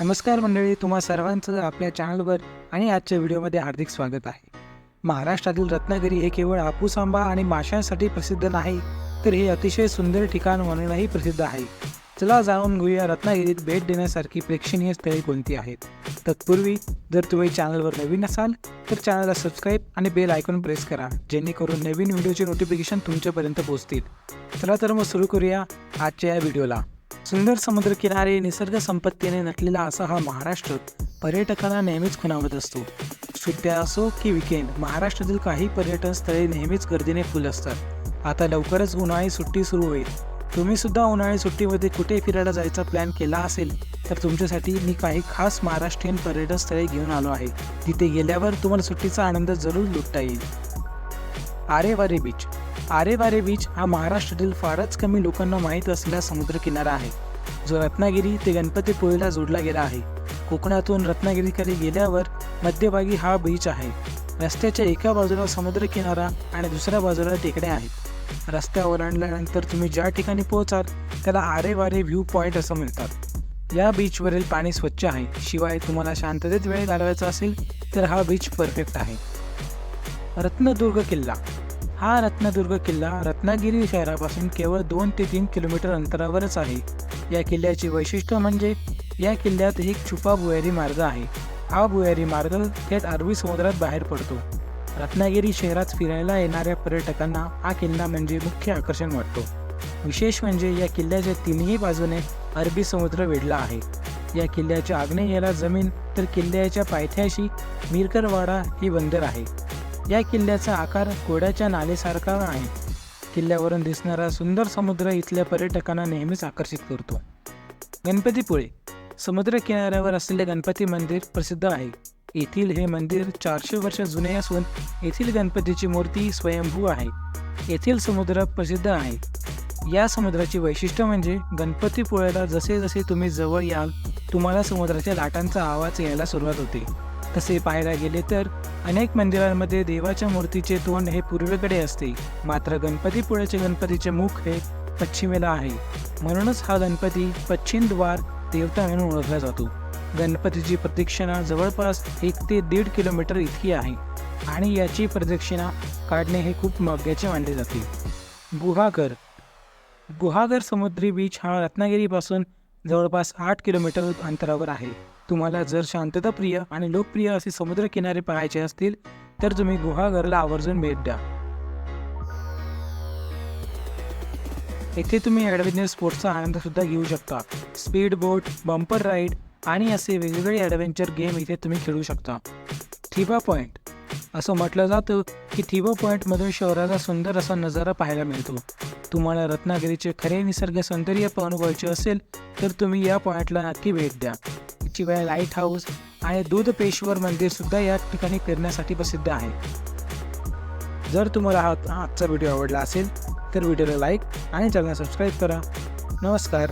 नमस्कार मंडळी तुम्हा सर्वांचं आपल्या चॅनलवर आणि आजच्या व्हिडिओमध्ये हार्दिक स्वागत आहे. महाराष्ट्रातील रत्नागिरी हे केवळ हापूस आंबा आणि माशांसाठी प्रसिद्ध नाही तर हे अतिशय सुंदर ठिकाण म्हणूनही प्रसिद्ध आहे. चला जाणून घेऊया रत्नागिरीत भेट देण्यासारखी प्रेक्षणीय स्थळे कोणती आहेत. तत्पूर्वी जर तुम्ही चॅनलवर नवीन असाल तर चॅनलला सबस्क्राईब आणि बेल आयकॉन प्रेस करा जेणेकरून नवीन व्हिडिओचे नोटिफिकेशन तुमच्यापर्यंत पोहोचतील. चला तर मग सुरू करूया आजच्या या व्हिडिओला. सुंदर समुद्रकिनारे निसर्ग संपत्तीने नटलेला असा हा महाराष्ट्र पर्यटकांना नेहमीच खुणावत असतो. सुट्ट्या असो की विकेंड महाराष्ट्रातील काही पर्यटन स्थळे नेहमीच गर्दीने फुल असतात. आता लवकरच उन्हाळी सुट्टी सुरू होईल. तुम्ही सुद्धा उन्हाळी सुट्टीमध्ये कुठे फिरायला जायचा प्लॅन केला असेल तर तुमच्यासाठी मी काही खास महाराष्ट्रीयन पर्यटन स्थळे घेऊन आलो आहे. तिथे गेल्यावर तुम्हाला सुट्टीचा आनंद जरूर लुटता येईल. आरेवारे बीच. आरेवारे बीच हा महाराष्ट्रातील फारच कमी लोकांना माहीत असलेला समुद्रकिनारा आहे. जो रत्नागिरी ते गणपतीपुळेला जोडला गेला आहे. कोकणातून रत्नागिरीकडे गेल्यावर मध्यभागी हा बीच आहे. रस्त्याच्या एका बाजूला समुद्रकिनारा आणि दुसऱ्या बाजूला टेकड्या आहेत. रस्त्या ओलांडल्यानंतर तुम्ही ज्या ठिकाणी पोहोचाल त्याला आरेवारे व्ह्यू पॉईंट असं मिळतात या बीचवरील पाणी स्वच्छ आहे. शिवाय तुम्हाला शांततेत वेळ घालवायचा असेल तर हा बीच परफेक्ट आहे. रत्नदुर्ग किल्ला. हा रत्नदुर्ग किल्ला रत्नागिरी शहरापासून केवळ दोन ते तीन किलोमीटर अंतरावरच आहे. या किल्ल्याचे वैशिष्ट्य म्हणजे या किल्ल्यात एक छुपा भुयारी मार्ग आहे. हा भुयारी मार्ग थेट अरबी समुद्रात बाहेर पडतो. रत्नागिरी शहरात फिरायला येणाऱ्या पर्यटकांना हा किल्ला म्हणजे मुख्य आकर्षण वाटतो. विशेष म्हणजे या किल्ल्याच्या तिन्ही बाजूने अरबी समुद्र वेढला आहे. या किल्ल्याच्या आग्नेयेला जमीन तर किल्ल्याच्या पायथ्याशी मिरकरवाडा ही बंदर आहे. या किल्ल्याचा आकार घोड्याच्या नालेसारखा आहे. किल्ल्यावरून दिसणारा सुंदर समुद्र इथल्या पर्यटकांना नेहमीच आकर्षित करतो. गणपतीपुळे समुद्र किनाऱ्यावर असलेले गणपती मंदिर प्रसिद्ध आहे. येथील हे मंदिर चारशे वर्ष जुने असून येथील गणपतीची मूर्ती स्वयंभू आहे. येथील समुद्र प्रसिद्ध आहे. या समुद्राची वैशिष्ट्य म्हणजे गणपतीपुळ्याला जसे जसे तुम्ही जवळ याल तुम्हाला समुद्राच्या लाटांचा आवाज यायला सुरुवात होते. तसे पाहायला गेले तर अनेक मंदिरांमध्ये देवाच्या मूर्तीचे तोंड हे पूर्वेकडे असते. मात्र गणपतीपुळ्याचे गणपतीचे मुख हे पश्चिमेला आहे. म्हणूनच हा गणपती पश्चिम द्वार देवता म्हणून ओळखला जातो. गणपतीची प्रदक्षिणा जवळपास एक ते दीड किलोमीटर इतकी आहे आणि याची प्रदक्षिणा काढणे हे खूप मग्याचे मानले जाते. गुहागर. गुहागर समुद्री बीच हा रत्नागिरीपासून जवळपास आठ किलोमीटर अंतरावर आहे. तुम्हाला जर शांतताप्रिय आणि लोकप्रिय असे समुद्र किनारे पाहायचे असतील तर तुम्ही गुहागरला आवर्जून भेट द्या. येथे तुम्ही ॲडव्हेंचर स्पोर्ट्सचा आनंद सुद्धा घेऊ शकता. स्पीड बोट बंपर राईड आणि असे वेगवेगळे ॲडव्हेंचर गेम इथे तुम्ही खेळू शकता. थिबा पॉईंट असं म्हटलं जातं की थिबा पॉईंटमधून शहराचा सुंदर असा नजारा पाहायला मिळतो. तुम्हाला रत्नागिरीचे खरे निसर्ग सौंदर्य अनुभवायचे असेल तर तुम्ही या पॉईंटला नक्की भेट द्या. शिवाय लाइट हाऊस आणि दूध पेश्वर मंदिर सुद्धा या ठिकाणी फिरण्यासाठी प्रसिद्ध आहे. जर तुम्हाला हा आजचा व्हिडिओ आवडला असेल तर व्हिडिओला लाईक आणि चॅनल सबस्क्राईब करा. नमस्कार.